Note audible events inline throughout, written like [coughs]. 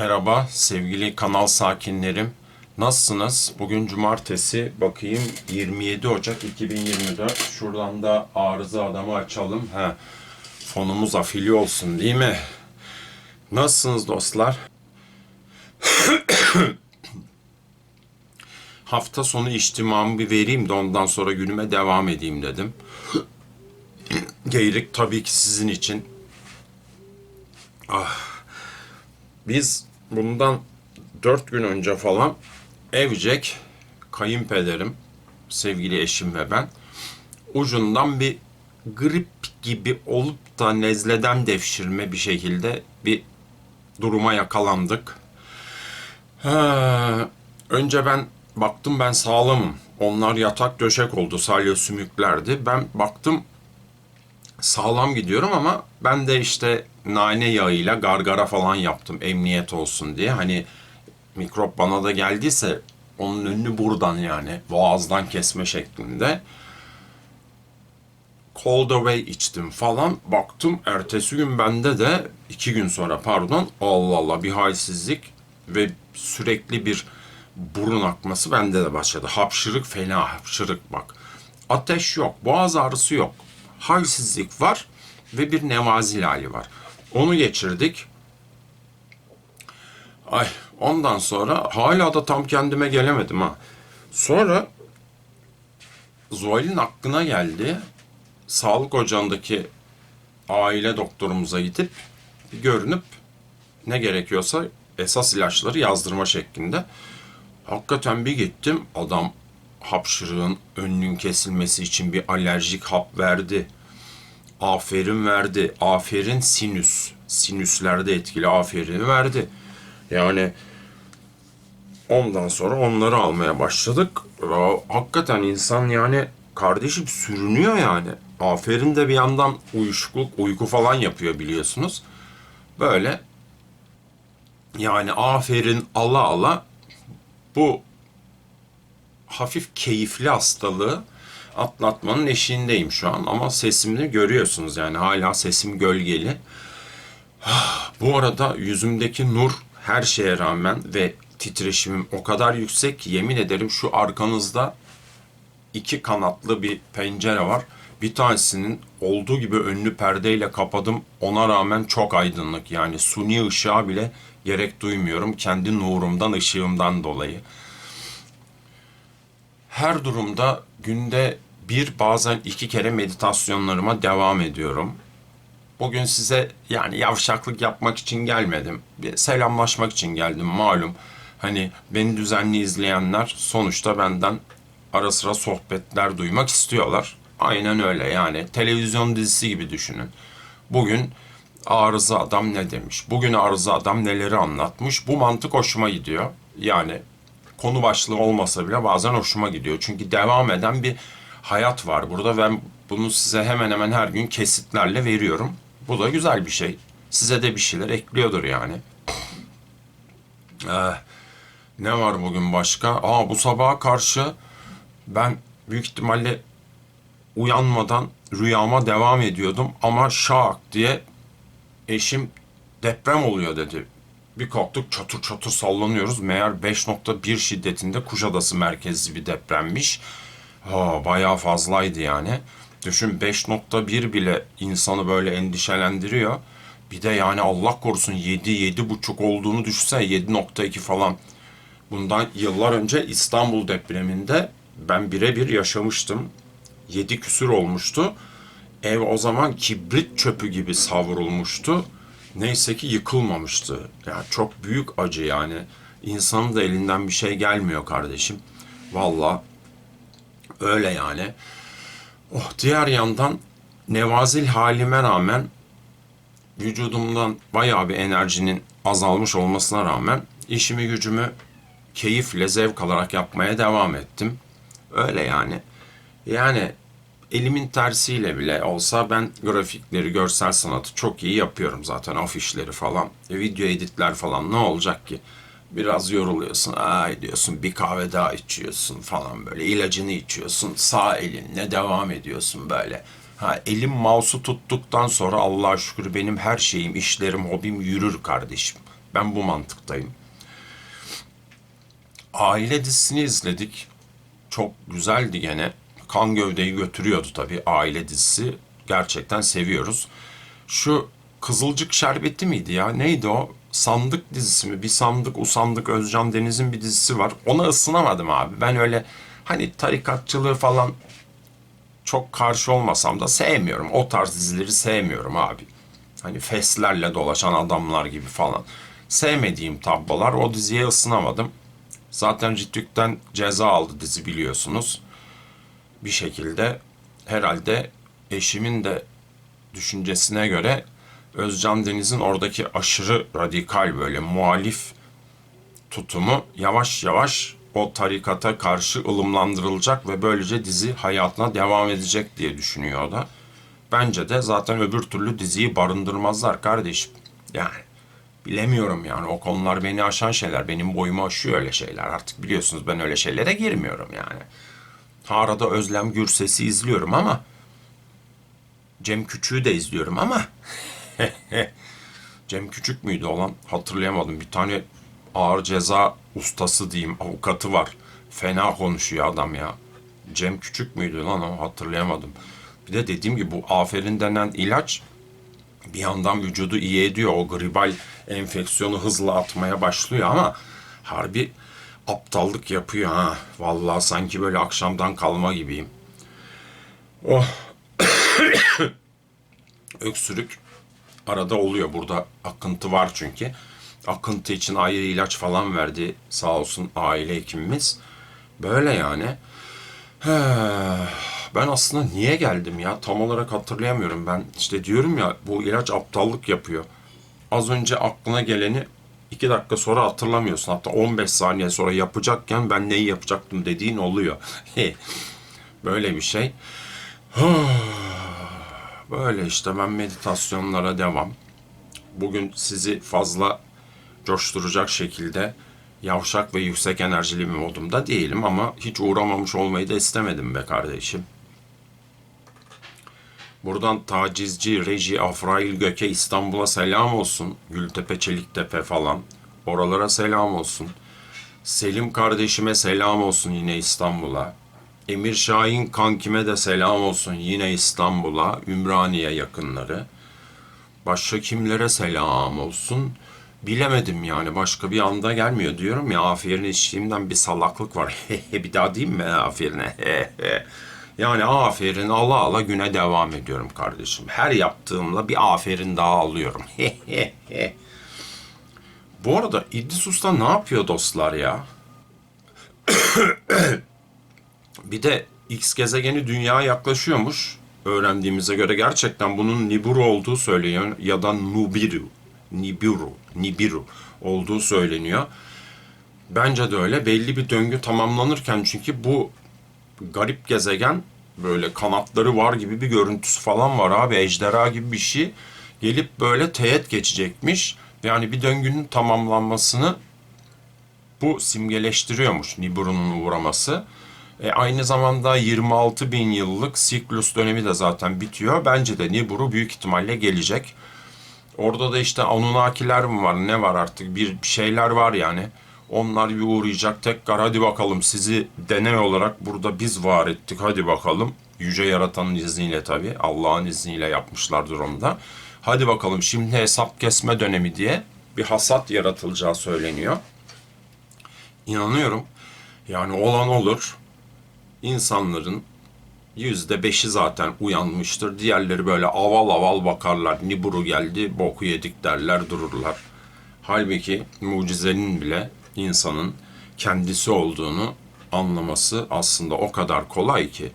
Merhaba sevgili kanal sakinlerim. Nasılsınız? Bugün cumartesi bakayım 27 Ocak 2024. Şuradan da arıza adamı açalım. He. Fonumuz afili olsun değil mi? Nasılsınız dostlar? [coughs] Hafta sonu içtimamı bir vereyim de ondan sonra günüme devam edeyim dedim. [coughs] Geyrik tabii ki sizin için. Biz bundan dört gün önce falan evcek kayınpederim, sevgili eşim ve ben ucundan bir grip gibi olup da nezleden devşirme bir şekilde bir duruma yakalandık. Ha, önce ben baktım ben sağlamım. Onlar yatak döşek oldu, salya sümüklerdi. Ben baktım sağlam gidiyorum ama ben de işte nane yağıyla gargara falan yaptım emniyet olsun diye. Hani mikrop bana da geldiyse onun önünü buradan yani boğazdan kesme şeklinde. Cold Away içtim falan. Baktım ertesi gün bende de iki gün sonra pardon Allah Allah bir halsizlik ve sürekli bir burun akması bende de başladı. Hapşırık fena hapşırık bak. Ateş yok, boğaz ağrısı yok. Halsizlik var ve bir nevazil hali var. Onu geçirdik. Ay ondan sonra hala da tam kendime gelemedim ha. Sonra Zuhal'in aklına geldi. Sağlık ocağındaki aile doktorumuza gidip görünüp ne gerekiyorsa esas ilaçları yazdırma şeklinde. Hakikaten bir gittim. Adam hapşırığın önünün kesilmesi için bir alerjik hap verdi. Aferin verdi. Aferin sinüs. Sinüslerde etkili aferini verdi. Yani ondan sonra onları almaya başladık. Hakikaten insan yani kardeşim sürünüyor yani. Aferin de bir yandan uyuşukluk, uyku falan yapıyor biliyorsunuz. Böyle yani aferin Allah Allah bu hafif keyifli hastalığı atlatmanın eşiğindeyim şu an ama sesimde görüyorsunuz yani hala sesim gölgeli. Bu arada yüzümdeki nur her şeye rağmen ve titreşimim o kadar yüksek ki yemin ederim şu arkanızda iki kanatlı bir pencere var. Bir tanesinin olduğu gibi önlü perdeyle kapadım. Ona rağmen çok aydınlık yani suni ışığa bile gerek duymuyorum. Kendi nurumdan, ışığımdan dolayı. Her durumda günde bir bazen iki kere meditasyonlarıma devam ediyorum. Bugün size yani yavşaklık yapmak için gelmedim. Bir selamlaşmak için geldim malum. Hani beni düzenli izleyenler sonuçta benden ara sıra sohbetler duymak istiyorlar. Aynen öyle yani televizyon dizisi gibi düşünün. Bugün arıza adam ne demiş? Bugün arıza adam neleri anlatmış? Bu mantık hoşuma gidiyor. Yani konu başlığı olmasa bile bazen hoşuma gidiyor. Çünkü devam eden bir hayat var burada. Ben bunu size hemen hemen her gün kesitlerle veriyorum. Bu da güzel bir şey. Size de bir şeyler ekliyordur yani. Ee, ne var bugün başka? Aa bu sabaha karşı ben büyük ihtimalle uyanmadan rüyama devam ediyordum ama şak diye eşim deprem oluyor dedi. Bir kalktık çatır çatır sallanıyoruz. Meğer 5.1 şiddetinde Kuşadası merkezli bir depremmiş. Ha, bayağı fazlaydı yani. Düşün 5.1 bile insanı böyle endişelendiriyor. Bir de yani Allah korusun 7 7.5 olduğunu düşünsene 7.2 falan. Bundan yıllar önce İstanbul depreminde ben birebir yaşamıştım. 7 küsür olmuştu. Ev o zaman kibrit çöpü gibi savrulmuştu. Neyse ki yıkılmamıştı. Ya çok büyük acı yani. İnsanın da elinden bir şey gelmiyor kardeşim. Valla öyle yani. Oh, diğer yandan nevazil halime rağmen vücudumdan bayağı bir enerjinin azalmış olmasına rağmen işimi gücümü keyifle zevk alarak yapmaya devam ettim. Öyle yani. Yani elimin tersiyle bile olsa ben grafikleri, görsel sanatı çok iyi yapıyorum zaten afişleri falan. E, video editler falan ne olacak ki? Biraz yoruluyorsun, ay diyorsun bir kahve daha içiyorsun falan böyle. ilacını içiyorsun, sağ elinle devam ediyorsun böyle. Ha elim mouse'u tuttuktan sonra Allah'a şükür benim her şeyim, işlerim, hobim yürür kardeşim. Ben bu mantıktayım. Aile dizisini izledik. Çok güzeldi gene. Kan gövdeyi götürüyordu tabii aile dizisi. Gerçekten seviyoruz. Şu Kızılcık Şerbeti miydi ya? Neydi o? Sandık dizisi mi? Bir sandık usandık Özcan Deniz'in bir dizisi var. Ona ısınamadım abi. Ben öyle hani tarikatçılığı falan çok karşı olmasam da sevmiyorum. O tarz dizileri sevmiyorum abi. Hani feslerle dolaşan adamlar gibi falan. Sevmediğim tablolar. O diziye ısınamadım. Zaten Ritük'ten ceza aldı dizi biliyorsunuz. Bir şekilde herhalde eşimin de düşüncesine göre Özcan Deniz'in oradaki aşırı radikal böyle muhalif tutumu yavaş yavaş o tarikata karşı ılımlandırılacak ve böylece dizi hayatına devam edecek diye düşünüyor da. Bence de zaten öbür türlü diziyi barındırmazlar kardeşim. Yani bilemiyorum yani o konular beni aşan şeyler. Benim boyumu aşıyor öyle şeyler. Artık biliyorsunuz ben öyle şeylere girmiyorum yani. Ha Arada Özlem Gürses'i izliyorum ama Cem Küçük'ü de izliyorum ama [laughs] Cem Küçük müydü olan hatırlayamadım. Bir tane ağır ceza ustası diyeyim avukatı var. Fena konuşuyor adam ya. Cem Küçük müydü lan o hatırlayamadım. Bir de dediğim gibi bu aferin denen ilaç bir yandan vücudu iyi ediyor. O gribal enfeksiyonu hızla atmaya başlıyor ama harbi aptallık yapıyor ha. Vallahi sanki böyle akşamdan kalma gibiyim. Oh. [coughs] Öksürük arada oluyor. Burada akıntı var çünkü. Akıntı için ayrı ilaç falan verdi sağ olsun aile hekimimiz. Böyle yani. Ben aslında niye geldim ya? Tam olarak hatırlayamıyorum. Ben işte diyorum ya bu ilaç aptallık yapıyor. Az önce aklına geleni iki dakika sonra hatırlamıyorsun. Hatta 15 saniye sonra yapacakken ben neyi yapacaktım dediğin oluyor. [laughs] Böyle bir şey. [sighs] Böyle işte ben meditasyonlara devam. Bugün sizi fazla coşturacak şekilde yavşak ve yüksek enerjili bir modumda değilim ama hiç uğramamış olmayı da istemedim be kardeşim. Buradan tacizci Reji Afrail Göke İstanbul'a selam olsun. Gültepe Çeliktepe falan. Oralara selam olsun. Selim kardeşime selam olsun yine İstanbul'a. Emir Şahin kankime de selam olsun yine İstanbul'a. Ümraniye yakınları. Başka kimlere selam olsun? Bilemedim yani başka bir anda gelmiyor diyorum ya aferin içtiğimden bir salaklık var. [laughs] bir daha diyeyim mi aferine? [laughs] yani aferin ala ala güne devam ediyorum kardeşim. Her yaptığımda bir aferin daha alıyorum. [laughs] Bu arada İdris Usta ne yapıyor dostlar ya? [coughs] bir de X gezegeni dünyaya yaklaşıyormuş. Öğrendiğimize göre gerçekten bunun Nibiru olduğu söyleniyor ya da Nubiru. Nibiru, Nibiru olduğu söyleniyor. Bence de öyle. Belli bir döngü tamamlanırken çünkü bu garip gezegen böyle kanatları var gibi bir görüntüsü falan var abi. Ejderha gibi bir şey gelip böyle teğet geçecekmiş. Yani bir döngünün tamamlanmasını bu simgeleştiriyormuş Nibiru'nun uğraması. E, aynı zamanda 26 bin yıllık siklus dönemi de zaten bitiyor. Bence de Nibiru büyük ihtimalle gelecek. Orada da işte Anunnakiler mi var ne var artık bir şeyler var yani. Onlar bir uğrayacak tekrar hadi bakalım sizi deney olarak burada biz var ettik hadi bakalım. Yüce Yaratan'ın izniyle tabii Allah'ın izniyle yapmışlardır onu da. Hadi bakalım şimdi hesap kesme dönemi diye bir hasat yaratılacağı söyleniyor. İnanıyorum. Yani olan olur. İnsanların yüzde beşi zaten uyanmıştır. Diğerleri böyle aval aval bakarlar. Niburu geldi, boku yedik derler dururlar. Halbuki mucizenin bile insanın kendisi olduğunu anlaması aslında o kadar kolay ki.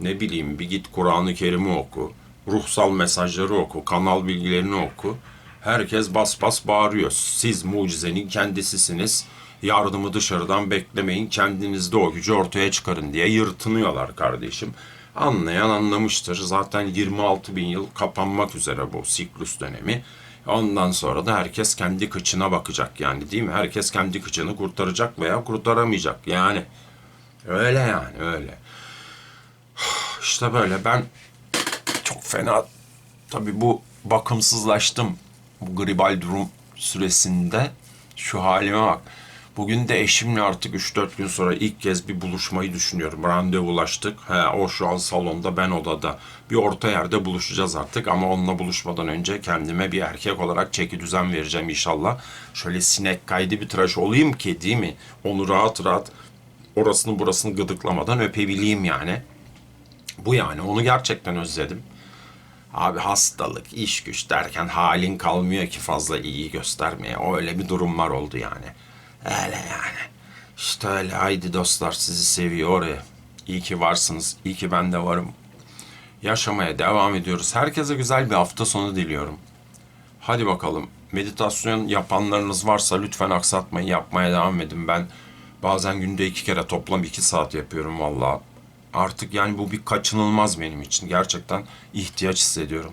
Ne bileyim bir git Kur'an-ı Kerim'i oku, ruhsal mesajları oku, kanal bilgilerini oku. Herkes bas bas bağırıyor. Siz mucizenin kendisisiniz. Yardımı dışarıdan beklemeyin. Kendinizde o gücü ortaya çıkarın diye yırtınıyorlar kardeşim. Anlayan anlamıştır. Zaten 26 bin yıl kapanmak üzere bu siklus dönemi. Ondan sonra da herkes kendi kıçına bakacak yani değil mi? Herkes kendi kıçını kurtaracak veya kurtaramayacak yani. Öyle yani öyle. [sighs] İşte böyle ben çok fena tabii bu bakımsızlaştım. Bu gribal durum süresinde şu halime bak. Bugün de eşimle artık 3-4 gün sonra ilk kez bir buluşmayı düşünüyorum. Randevulaştık. He, o şu an salonda, ben odada. Bir orta yerde buluşacağız artık ama onunla buluşmadan önce kendime bir erkek olarak çeki düzen vereceğim inşallah. Şöyle sinek kaydı bir tıraş olayım ki değil mi? Onu rahat rahat orasını burasını gıdıklamadan öpebileyim yani. Bu yani onu gerçekten özledim. Abi hastalık, iş güç derken halin kalmıyor ki fazla iyi göstermeye. Öyle bir durumlar oldu yani. Öyle yani. İşte öyle haydi dostlar sizi seviyor oraya. İyi ki varsınız. İyi ki ben de varım. Yaşamaya devam ediyoruz. Herkese güzel bir hafta sonu diliyorum. Hadi bakalım. Meditasyon yapanlarınız varsa lütfen aksatmayın. Yapmaya devam edin. Ben bazen günde iki kere toplam iki saat yapıyorum valla. Artık yani bu bir kaçınılmaz benim için. Gerçekten ihtiyaç hissediyorum.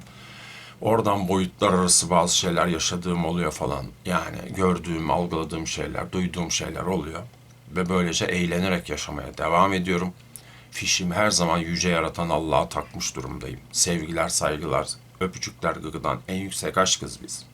Oradan boyutlar arası bazı şeyler yaşadığım oluyor falan. Yani gördüğüm, algıladığım şeyler, duyduğum şeyler oluyor. Ve böylece eğlenerek yaşamaya devam ediyorum. Fişimi her zaman yüce yaratan Allah'a takmış durumdayım. Sevgiler, saygılar, öpücükler gıgıdan en yüksek aşkız biz.